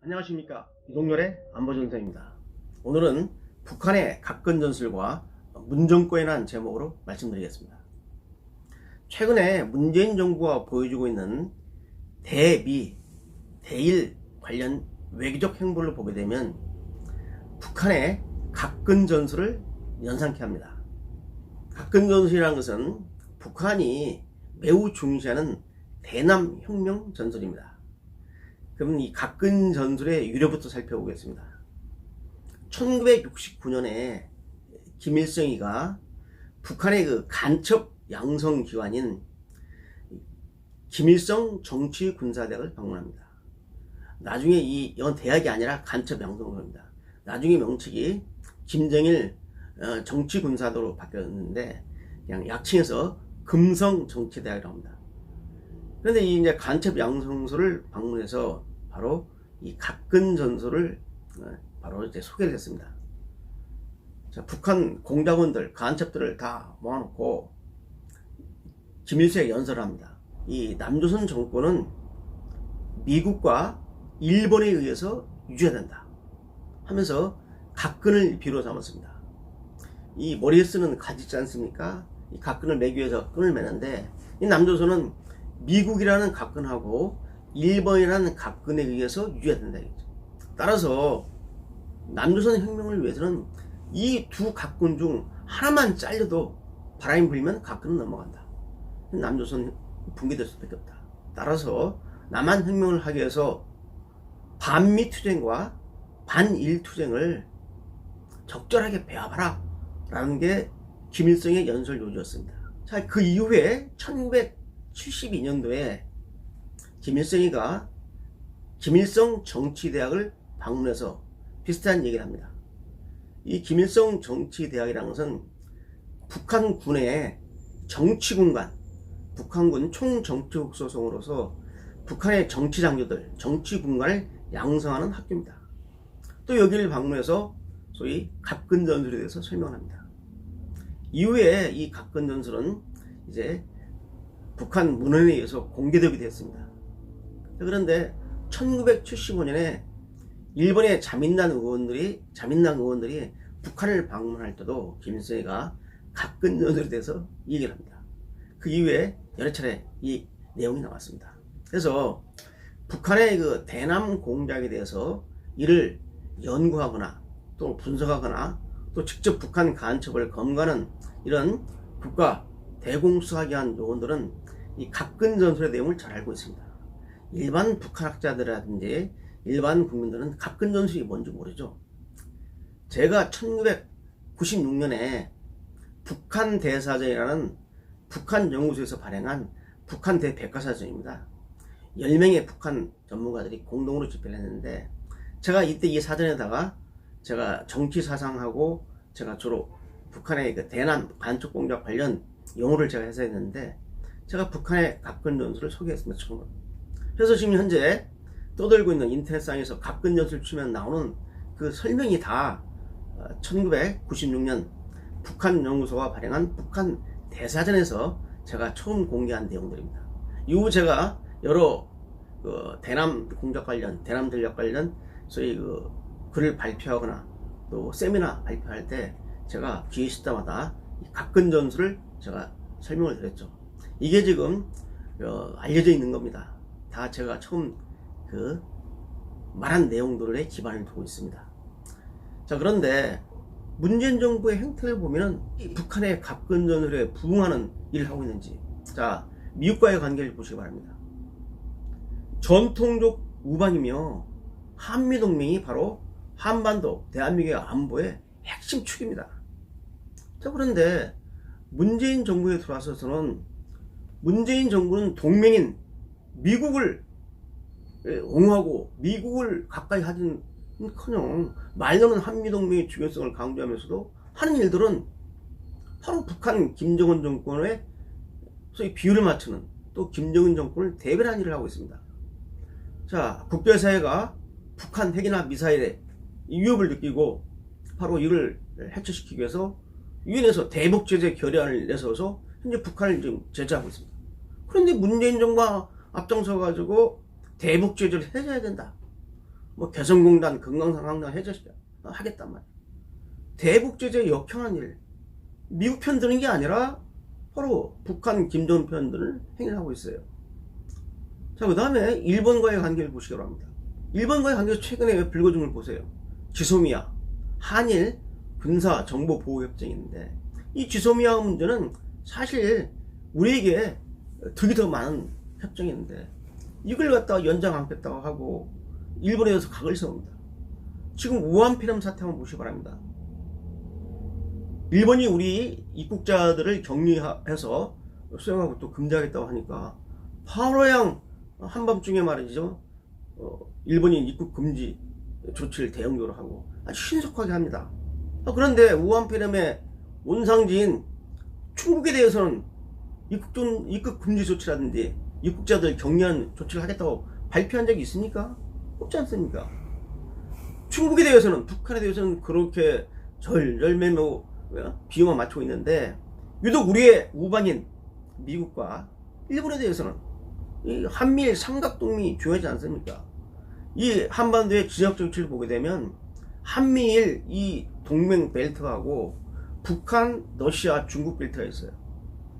안녕하십니까 이동열의 안보전선입니다. 오늘은 북한의 각근 전술과 문정권이라는 제목으로 말씀드리겠습니다. 최근에 문재인 정부가 보여주고 있는 대미, 대일 관련 외교적 행보를 보게 되면 북한의 각근 전술을 연상케 합니다. 각근 전술이라는 것은 북한이 매우 중시하는 대남 혁명 전술입니다. 그러면 이 각근 전술의 유래부터 살펴보겠습니다. 1969년에 김일성이가 북한의 그 간첩 양성 기관인 김일성 정치군사대학을 방문합니다. 나중에 이 이건 대학이 아니라 간첩 양성소입니다. 나중에 명칭이 김정일 어, 정치군사도로 바뀌었는데 그냥 약칭해서 금성 정치대학이라고 합니다. 그런데 이 이제 간첩 양성소를 방문해서 바로 이 각근 전술을 어, 바로 이제 소개를 했습니다. 자, 북한 공작원들, 간첩들을 다 모아놓고 김일성에 연설을 합니다. 이 남조선 정권은 미국과 일본에 의해서 유지된다 하면서 각근을 비로 삼았습니다. 이 머리에 쓰는 가지 있지 않습니까? 이 각근을 매기 위해서 끈을 매는데 이 남조선은 미국이라는 각근하고 일본이라는 각근에 의해서 유지된다 이거죠. 따라서 남조선 혁명을 위해서는 이 두 각군 중 하나만 잘려도 바람이 불면 각근은 넘어간다. 남조선 붕괴될 수밖에 없다. 따라서 남한 혁명을 하기 위해서 반미 투쟁과 반일 투쟁을 적절하게 배합하라 라는 게 김일성의 연설 요지였습니다. 자, 그 이후에 1972년도에 김일성이가 김일성 정치대학을 방문해서 비슷한 얘기를 합니다. 이 김일성 정치대학이라는 것은 북한 군의 정치군관, 북한군 총정치국 소속으로서 북한의 정치 장교들, 정치 군관을 양성하는 학교입니다. 또 여기를 방문해서 소위 갑근 전술에 대해서 설명합니다. 이후에 이 갑근 전술은 이제 북한 문헌에 의해서 공개되게 됐습니다. 그런데 1975년에 일본의 자민당 의원들이 자민당 의원들이 북한을 방문할 때도 김일성이가 각근전술에 대해서 얘기를 합니다. 그 이후에 여러 차례 이 내용이 나왔습니다. 그래서 북한의 그 대남 공작에 대해서 이를 연구하거나 또 분석하거나 또 직접 북한 간첩을 검거하는 이런 국가 대공수하게 한 요원들은 이 각근 전술의 내용을 잘 알고 있습니다. 일반 북한학자들이라든지 일반 국민들은 각근 전술이 뭔지 모르죠. 제가 1996년에 북한 대사전이라는 북한 연구소에서 발행한 북한 대백과사전입니다. 10명의 북한 전문가들이 공동으로 집필을 했는데 제가 이때 이 사전에다가 제가 정치 사상하고 제가 주로 북한의 그 대남 간첩 공작 관련 용어를 제가 해서 했는데 제가 북한의 각근 전술을 소개했습니다. 처음으로. 그래서 지금 현재 떠들고 있는 인터넷상에서 각근 전술 치면 나오는 그 설명이 다 1996년 북한 연구소가 발행한 북한 대사전에서 제가 처음 공개한 내용들입니다. 이후 제가 여러 그 대남 공작 관련, 대남 전략 관련 소위 그 글을 발표하거나 또 세미나 발표할 때 제가 기회 때마다 각근 전술을 제가 설명을 드렸죠. 이게 지금 어, 알려져 있는 겁니다. 다 제가 처음 그 말한 내용들에 기반을 두고 있습니다. 자 그런데 문재인 정부의 행태를 보면은 북한의 각근 전술에 부응하는 일을 하고 있는지 자 미국과의 관계를 보시기 바랍니다. 전통적 우방이며 한미동맹이 바로 한반도 대한민국의 안보의 핵심 축입니다. 자 그런데 문재인 정부에 들어와서는 문재인 정부는 동맹인 미국을 옹호하고 미국을 가까이 하진 커녕 말로는 한미동맹의 중요성을 강조하면서도 하는 일들은 바로 북한 김정은 정권의 소위 비율을 맞추는 또 김정은 정권을 대변하는 일을 하고 있습니다. 자, 국제사회가 북한 핵이나 미사일에 위협을 느끼고 바로 이를 해체시키기 위해서 유엔에서 대북 제재 결의안을 내서서 현재 북한을 지금 제재하고 있습니다. 그런데 문재인 정부가 앞장서 가지고 대북 제재를 해줘야 된다. 뭐 개성공단, 금강산항단 해제시켜 하겠단 말이야. 대북 제재 역행한 일. 미국 편 드는 게 아니라 바로 북한 김정은 편들을 행위하고 있어요. 자, 그 다음에 일본과의 관계를 보시기 바랍니다. 일본과의 관계에서 최근에 불거진 걸 보세요. 지소미아, 한일 군사 정보 보호 협정인데 이 지소미아 문제는 사실 우리에게 득이 더 많은 협정인데 이걸 갖다가 연장하겠다고 하고 일본에 대해서 각을 세웁니다. 지금 우한피렴 사태 한번 보시기 바랍니다. 일본이 우리 입국자들을 격리해서 수용하고 또 금지하겠다고 하니까 바로양 한밤중에 말이죠. 어, 일본인 입국 금지 조치를 대응적으로 하고 아주 신속하게 합니다. 아, 그런데 우한폐렴의 원상지인 중국에 대해서는 입국, 좀, 입국 금지 조치라든지 입국자들 격리한 조치를 하겠다고 발표한 적이 있습니까? 없지 않습니까? 중국에 대해서는 북한에 대해서는 그렇게 절절매매 비용을 맞추고 있는데 유독 우리의 우방인 미국과 일본에 대해서는 이 한미일 삼각동맹이 중요하지 않습니까? 이 한반도의 지역 정치를 보게 되면 한미일 이 동맹 벨트하고 북한, 러시아, 중국 벨트가 있어요.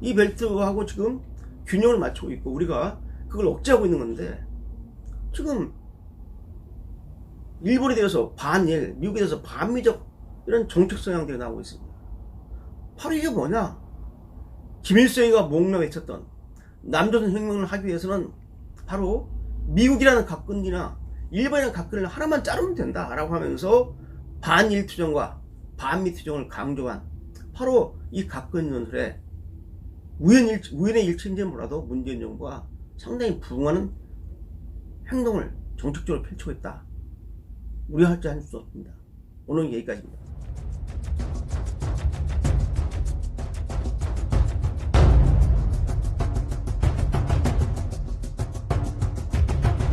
이 벨트하고 지금 균형을 맞추고 있고 우리가 그걸 억제하고 있는 건데 지금 일본에 대해서 반일, 미국에 대해서 반미적 이런 정책 성향들이 나오고 있습니다. 바로 이게 뭐냐? 김일성이가 목나 외쳤던 남조선 혁명을 하기 위해서는 바로 미국이라는 각근이나 일본이라는 각근을 하나만 자르면 된다라고 하면서 반일 투정과 반미 투정을 강조한 바로 이 각근 연설에 우연 일, 우연의 일치인지 몰라도 문재인 정부가 상당히 부응하는 행동을 정책적으로 펼치고 있다. 우려할 줄 알 수 없습니다. 오늘 여기까지입니다.